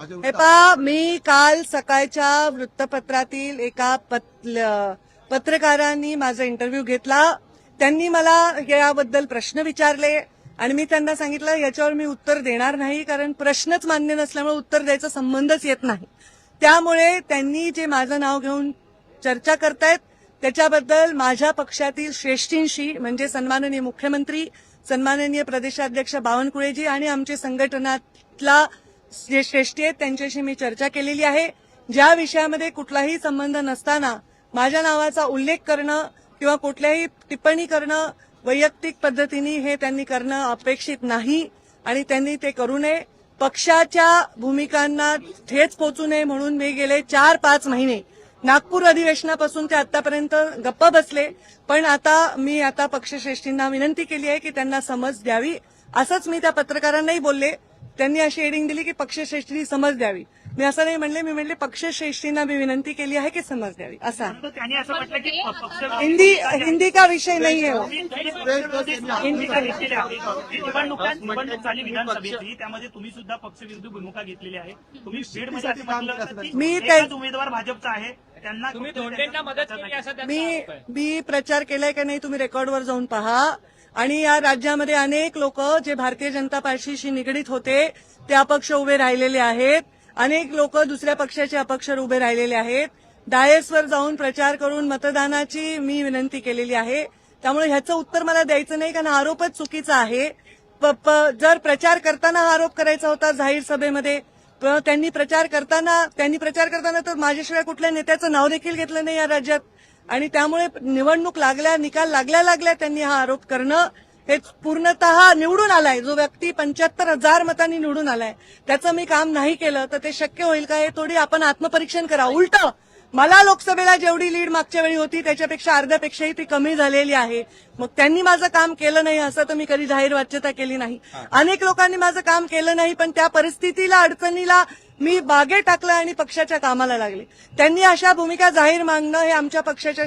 हे पहा मी काल सकाळच्या वृत्तपत्रातील एका पत्रकारांनी माझा इंटरव्ह्यू घेतला. त्यांनी मला याबद्दल प्रश्न विचारले आणि मी त्यांना सांगितलं याच्यावर मी उत्तर देणार नाही कारण प्रश्नच मान्य नसल्यामुळे उत्तर द्यायचा संबंधच येत नाही. त्यामुळे त्यांनी जे माझं नाव घेऊन चर्चा करतायत त्याच्याबद्दल माझ्या पक्षातील श्रेष्ठींशी म्हणजे सन्माननीय मुख्यमंत्री सन्माननीय प्रदेशाध्यक्ष बावनकुळेजी आणि आमचे संघटनातला जे श्रेष्ठी आहेत त्यांच्याशी मी चर्चा केलेली आहे. ज्या विषयामध्ये कुठलाही संबंध नसताना माझ्या नावाचा उल्लेख करणं किंवा कुठल्याही टिप्पणी करणं वैयक्तिक पद्धतीने हे त्यांनी करणं अपेक्षित नाही आणि त्यांनी ते करू नये. पक्षाच्या भूमिकांना ठेच पोचू नये म्हणून मी गेले चार पाच महिने. नागपूर अधिवेशनापासून ते आतापर्यंत गप्प बसले. पण आता मी आता पक्षश्रेष्ठींना विनंती केली आहे की त्यांना समज द्यावी. असंच मी त्या पत्रकारांनाही बोलले. त्यांनी अशी हेडिंग दिली की पक्षश्रेष्ठींनी समज द्यावी. मी असं नाही म्हणले मी म्हणले पक्षश्रेष्ठींना मी विनंती केली आहे की समज द्यावी. असं. आहे. त्यांनी असं म्हटलं की पक्ष हिंदी हिंदी का विषय नाही. है विधानसभेची त्यामध्ये तुम्ही सुद्धा पक्षविरुद्ध भूमिका घेतलेली आहे. तुम्ही मी उमेदवार भाजपचा आहे. त्यांना तुम्ही धोंडेंना मदत केली असं त्यांचा मी आहे. मी प्रचार केलाय का नाही तुम्ही रेकॉर्डवर जाऊन पहा. आणि या राज्यामध्ये अनेक लोक जे भारतीय जनता पार्टीशी निगडीत होते ते अपक्ष उभे राहिलेले आहेत. अनेक लोक दुसऱ्या पक्षाचे अपक्ष उभे राहिलेले आहेत. डायसवर जाऊन प्रचार करून मतदानाची मी विनंती केलेली आहे. त्यामुळे ह्याचं उत्तर मला द्यायचं नाही कारण आरोपच चुकीचा आहे. प- जर प्रचार करताना हा आरोप करायचा होता जाहीर सभेमध्ये त्यांनी प्रचार करताना त्यांनी प्रचार करताना तर माझ्याशिवाय कुठल्या नेत्याचं नाव देखील घेतलं नाही या राज्यात. आणि त्यामुळे निवडणूक लागल्या निकाल लागल्या लागल्या त्यांनी हा आरोप करणं हे पूर्णतः निवडून आलाय. जो व्यक्ती पंच्याहत्तर हजार मतांनी निवडून आलाय त्याचं मी काम नाही केलं तर ते शक्य होईल का? हे थोडी आपण आत्मपरीक्षण करा. उलट मला लोकसभेला जेवढी लीड मागच्या वेळी होती त्याच्यापेक्षा अर्ध्यापेक्षाही ती कमी झालेली आहे. मग त्यांनी माझं काम केलं नाही असं तर मी कधी जाहीर वाच्यता केली नाही. अनेक लोकांनी माझं काम केलं नाही पण त्या परिस्थितीला अडचणीला मी बागे टाकलं आणि पक्षाच्या कामाला लागले. त्यांनी अशा भूमिका जाहीर मागणं हे आमच्या पक्षाच्या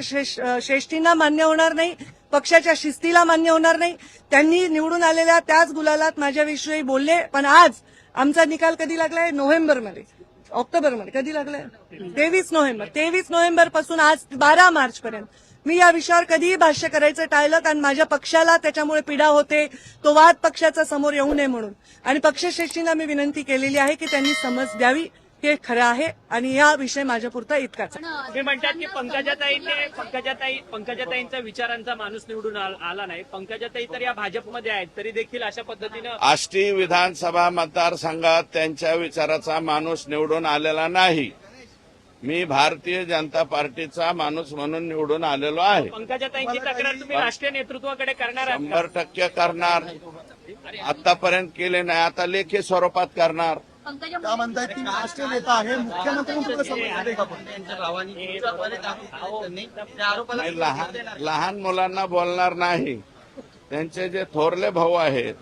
श्रेष्ठींना मान्य होणार नाही पक्षाच्या शिस्तीला मान्य होणार नाही. त्यांनी निवडून आलेल्या त्याच गुलालात माझ्याविषयी बोलले पण आज आमचा निकाल कधी लागलाय? नोव्हेंबरमध्ये. ऑक्टोबरमध्ये. कधी लागलाय? तेवीस नोव्हेंबर. तेवीस नोव्हेंबरपासून आज बारा मार्च पर्यंत मी या विषयावर कधीही भाष्य करायचं टाळलं कारण माझ्या पक्षाला त्याच्यामुळे पीडा होते. तो वाद पक्षाचा समोर येऊ नये म्हणून. आणि पक्षश्रेष्ठींना मी विनंती केलेली आहे की त्यांनी समज द्यावी. हे खरं आहे आणि या विषय माझ्यापुरता इतकाच. आहे. तुम्ही म्हणतात की पंकजाताईने पंकजाताई पंकजाताईंचा विचारांचा माणूस निवडून आल- आला नाही. पंकजाताई तर या भाजपमध्ये आहेत तरी देखील अशा पद्धतीनं आष्टी विधानसभा मतदारसंघात त्यांच्या विचाराचा माणूस निवडून आलेला नाही. मी भारतीय जनता पार्टीचा माणूस म्हणून निवडून आलेलो आहे. पंकजाताईंची तक्रार तुम्ही राष्ट्रीय नेतृत्वाकडे करणार? शंभर टक्के करणार. आतापर्यंत केले नाही. आता लेखी स्वरूपात करणार. त्या म्हणतायत की राष्ट्रीय नेता आहे. मुख्यमंत्री लहान लहान मुलांना बोलणार नाही. त्यांचे जे थोरले भाऊ आहेत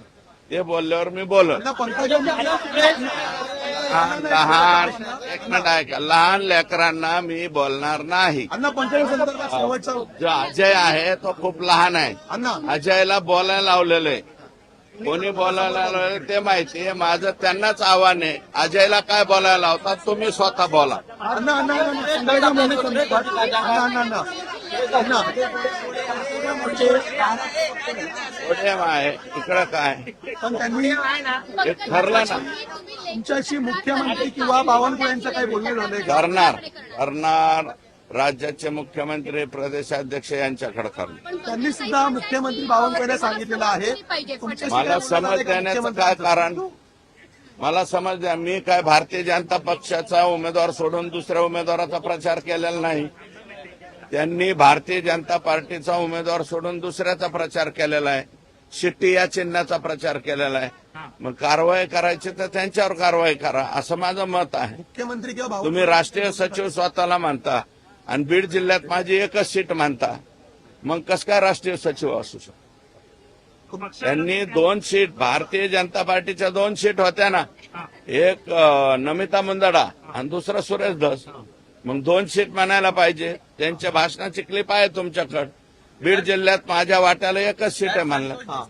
ते बोलल्यावर मी बोलत. पंकजा लहान लहान एक मिनिट ऐका. लहान लेकरांना मी बोलणार नाही. अण्णा पंकजा संदर्भात शेवटचा. जो अजय आहे तो खूप लहान आहे. अजयला बोलायला लावलेलं आहे. कोणी बोलायला लावलेलं ते माहिती आहे. माझं त्यांनाच आव्हान आहे. अजयला काय बोलायला लावतात तुम्ही स्वतः बोला. अण्णा अण्णा. आहे इकडं काय? पण त्यांनी ठरलं ना. तुमच्याशी मुख्यमंत्री किंवा बावनकुळे यांचं काही बोलणं झालंय का? करणार करणार राज्याचे मुख्यमंत्री प्रदेशाध्यक्ष यांच्याकडे करणार त्यांनी सुद्धा मुख्यमंत्री बावनकुळे सांगितलेलं आहे. तुमच्याशी मला काय समज झालंय देण्याचं काय मुख्यमंत्र्यांचं? कारण? मला समज द्या मी काय भारतीय जनता पक्षाचा उमेदवार सोडून दुसऱ्या उमेदवाराचा प्रचार केलेला नाही. त्यांनी भारतीय जनता पार्टीचा उमेदवार सोडून दुसऱ्याचा प्रचार केलेला आहे. शिट्टी या चिन्हाचा प्रचार केलेला आहे. मग कारवाई करायची तर त्यांच्यावर कारवाई करा असं माझं मत आहे. मुख्यमंत्री तुम्ही राष्ट्रीय सचिव स्वतःला मानता आणि बीड जिल्ह्यात माझी एकच सीट मानता. मग कस काय राष्ट्रीय सचिव असू शकतो? त्यांनी दोन सीट भारतीय जनता पार्टीच्या दोन सीट होत्या ना. एक नमिता मुंदडा आणि दुसरं सुरेश धस. मग दोन सीट म्हणायला पाहिजे. त्यांच्या भाषणाची क्लिप आहे तुमच्याकडे. बीड जिल्ह्यात माझ्या वाट्याला एकच सीट आहे म्हणलं. हा.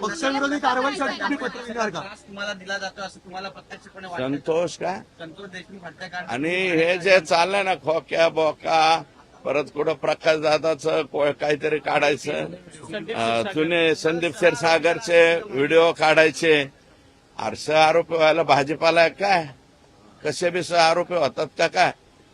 पक्षविरोधी कारवाईसाठी तुम्ही पत्र लिहिणार का तुम्हाला दिला जातो असं तुम्हाला प्रत्यक्षपणे वाटतं? संतोष हत्याकांड आणि हे जे चाललंय ना खोक्या बोका परत कुठं प्रकाश दादाचं को- काहीतरी काढायचं. जुने संदीप क्षीरसागरचे व्हिडिओ काढायचे. आरसे आरोपी व्हायला भाजपाला आहे काय? कसे बी सह आरोपी होतात का काय?